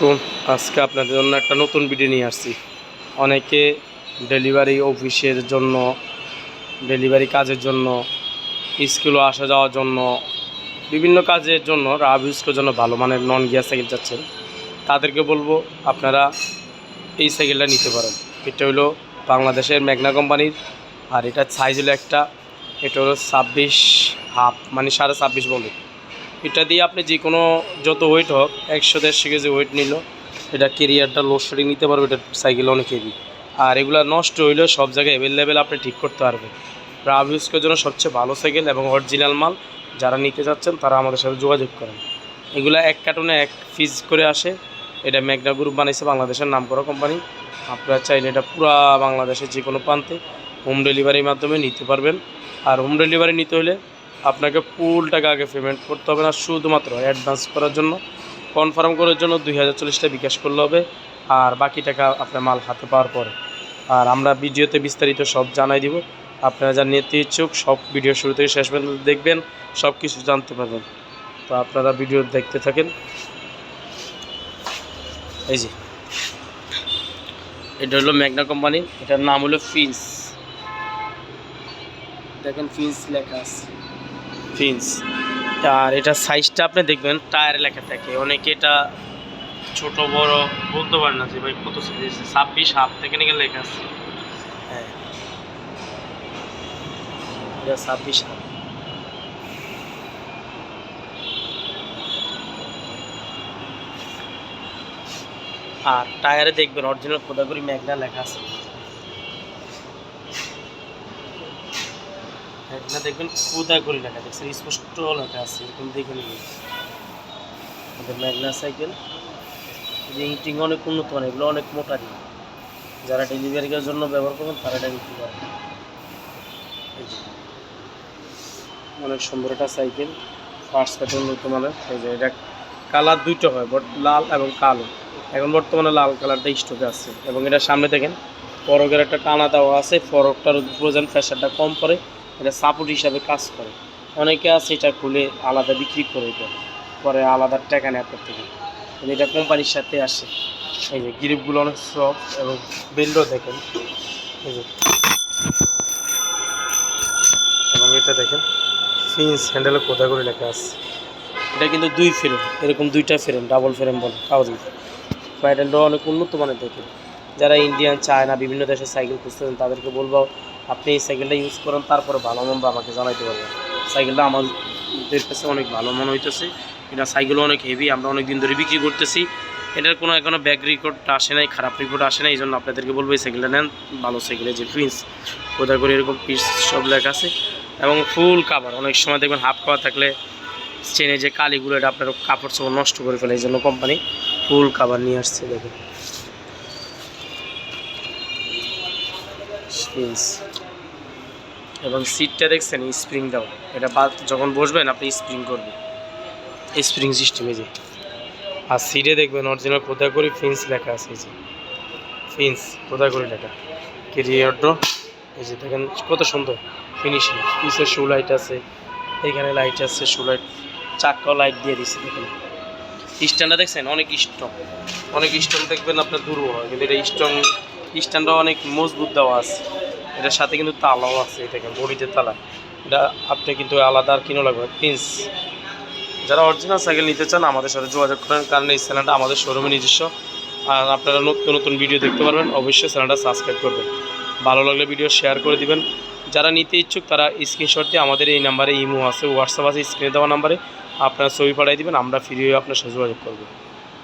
তো আজকে আপনাদের জন্য একটা নতুন ভিডিও নিয়ে আসছি। অনেকে ডেলিভারি অফিসের জন্য, ডেলিভারি কাজের জন্য, স্কুলে আসা যাওয়ার জন্য, বিভিন্ন কাজের জন্য রাব ইউজ করার জন্য ভালো মানের নন গিয়ার সাইকেল চাচ্ছেন। তাদেরকে বলব, আপনারা এই সাইকেলটা নিতে পারেন। এটা হলো বাংলাদেশের ম্যাগনা কোম্পানির, আর এটা সাইজ হলো একটা, এটা হলো ছাব্বিশ হাফ মানে সাড়ে ছাব্বিশ বলে। এটা দিয়ে আপনি যে কোনো যত ওয়েট হোক, একশো, দেড়শো কেজি ওয়েট নিল, এটা কেরিয়ারটা লোড শেডিং নিতে পারবে, এটা সাইকেল অনেক আর এগুলো নষ্ট হইলেও সব জায়গায় অ্যাভেলেবেল আপনি ঠিক করতে পারবেন। রাব জন্য সবচেয়ে ভালো সাইকেল এবং অরিজিনাল মাল, যারা নিতে চাচ্ছেন, তারা আমাদের সাথে যোগাযোগ করেন। এগুলো এক কার্টুনে এক ফিজ করে আসে। এটা ম্যাগনা গ্রুপ বানাইছে, বাংলাদেশের নাম করা কোম্পানি আপনারা চাইলে এটা পুরা বাংলাদেশের যে কোনো প্রান্তে হোম ডেলিভারির মাধ্যমে নিতে পারবেন। আর হোম ডেলিভারি নিতে হলে আপনাকে ফুল টাকা আগে পেমেন্ট করতে হবে না, শুধুমাত্র অ্যাডভান্স করার জন্য। কনফার্ম করার জন্য দুই হাজার চল্লিশটা বিকাশ করলে হবে, আর বাকি টাকা আপনার মাল হাতে পাওয়ার পরে। আর আমরা ভিডিওতে বিস্তারিত সব জানাই দিব। আপনারা যা নিতে ইচ্ছুক, সব ভিডিও শুরু থেকে শেষ পর্যন্ত দেখবেন, সব কিছু জানতে পারবেন। তো আপনারা ভিডিও দেখতে থাকেন। এই যে। এটা হলো ম্যাগনা কোম্পানি এটার নাম হলো ফিন্স দেখেন ফিন্স লেখা আছে। ফিন্স আর এটা সাইজটা আপনি দেখবেন টায়ার লেখা থাকে। অনেকে এটা ছোট বড় বলতে পারে না যে ভাই কত সাইজ ছাব্বিশ হাফ থেকে নাকি লেখা আছে। হ্যাঁ। এটা ছাব্বিশ হাফ আর টায়ারে দেখবেন অরিজিনাল খোদাগুড়ি ম্যাগনা লেখা আছে। ম্যাগনা দেখবেন খোদাগুড়ি লেখা দেখছেন, স্পষ্ট লেখা আছে, এরকম দেখে আমাদের ম্যাগনা সাইকেল রিং টিং অনেক উন্নত মানে এগুলো অনেক মোটা রিং। যারা ডেলিভারির জন্য ব্যবহার করবেন, তারা এটা নিতে পারবেন অনেক সুন্দর একটা সাইকেল ফার্স্ট প্যাটার্ন মালের এই যে, এটা কালার দুইটা হয়, বট, লাল এবং কালো। এখন বর্তমানে লাল কালারটা স্টকে আছে। এবং এটা সামনে দেখেন ফরকের একটা টানা দেওয়া আছে ফরকটার প্রয়োজন প্রেশারটা কম পড়ে। এটা সাপোর্ট হিসাবে কাজ করে। অনেকে আছে এটা খুলে আলাদা বিক্রি করে দেয়, পরে আলাদা টাকা নেয় আপনার থেকে। কিন্তু এটা কোম্পানির সাথে আসে। এই যে গ্রিপগুলো অনেক সফট এবং বেল্টও দেখেন। এই যে। এবং এটা দেখেন ফিন্স হ্যান্ডেলে কোথা করে লেখা আছে। এটা কিন্তু দুই ফ্রেম এরকম দুইটা ফ্রেম ডাবল ফ্রেম বলে, কাগজ প্যাডেলটাও অনেক উন্নত মানের দেখেন। যারা ইন্ডিয়ান চায়না বিভিন্ন দেশের সাইকেল খুঁজতেছেন, তাদেরকে বলব আপনি এই সাইকেলটা ইউজ করেন, তারপরে ভালো মন্দ আমাকে জানাইতে পারবেন। সাইকেলটা আমাদের কাছে অনেক ভালো মনে হইতেছে। এটা সাইকেলও অনেক হেভি আমরা অনেক দিন ধরে বিক্রি করতেছি। এটার কোনো এখনও ব্যাক রিপোর্ট আসে নাই, খারাপ রিপোর্ট আসে নাই এই জন্য আপনাদেরকে বলব এই সাইকেলটা নেন। ভালো সাইকেলে যে প্রিন্স কোথায় করে এরকম পিস সব লেখা আছে। এবং ফুল কাভার অনেক সময় দেখবেন হাফ কাভার থাকলে চেনে যে কালিগুলো, এটা আপনার কাপড় চোপড় নষ্ট করে ফেলে এই জন্য কোম্পানি ফুল কাভার নিয়ে আসছে, দেখুন। Springs। এবং সিটটা দেখছেন স্প্রিং দাও এটা যখন বসবেন, আপনি স্প্রিং করবেন। স্প্রিং সিস্টেমে যে। আর সিটে দেখবেন অরিজিনাল কোথায় করে ফিন্স লেখা আছে এই যে। ফিন্স কোথায় করে লেখা কেরিয়ারডো এই যে দেখেন, কত সুন্দর ফিনিশিং পিসের শু লাইট আছে, এখানে লাইট আছে শু লাইট চাক্কাও লাইট দিয়ে দিচ্ছে দেখেন। স্ট্যান্ডটা দেখছেন, অনেক স্ট্রং অনেক স্ট্রং দেখবেন আপনার দুর্বল কিন্তু এটা স্ট্রং স্ট্যান্ডটা অনেক মজবুত দেওয়া আছে। এটার সাথে কিন্তু তালাও আছে এটাকে বডিতে তালা। এটা আপনি কিন্তু আলাদা আর কিনো লাগবে, পিন্স। যারা অরিজিনাল সাইকেল নিতে চান, আমাদের সাথে যোগাযোগ করেন, কারণ এই চ্যানেলটা আমাদের শোরুমে নিজস্ব। আর আপনারা নতুন নতুন ভিডিও দেখতে পারবেন, অবশ্যই চ্যানেলটা সাবস্ক্রাইব করবেন। ভালো লাগলে ভিডিও শেয়ার করে দিবেন। যারা নিতে ইচ্ছুক, তারা স্ক্রিনশট দিয়ে আমাদের এই নাম্বারে ইমো আছে হোয়াটসঅ্যাপ আছে স্ক্রিনে দেওয়া নাম্বারে আপনারা ছবি পাঠিয়ে দিবেন, আমরা ফ্রি হয়ে আপনার সাথে যোগাযোগ করব।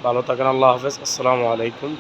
ভালো থাকেন, আল্লাহ হাফেজ, আসসালামু আলাইকুম।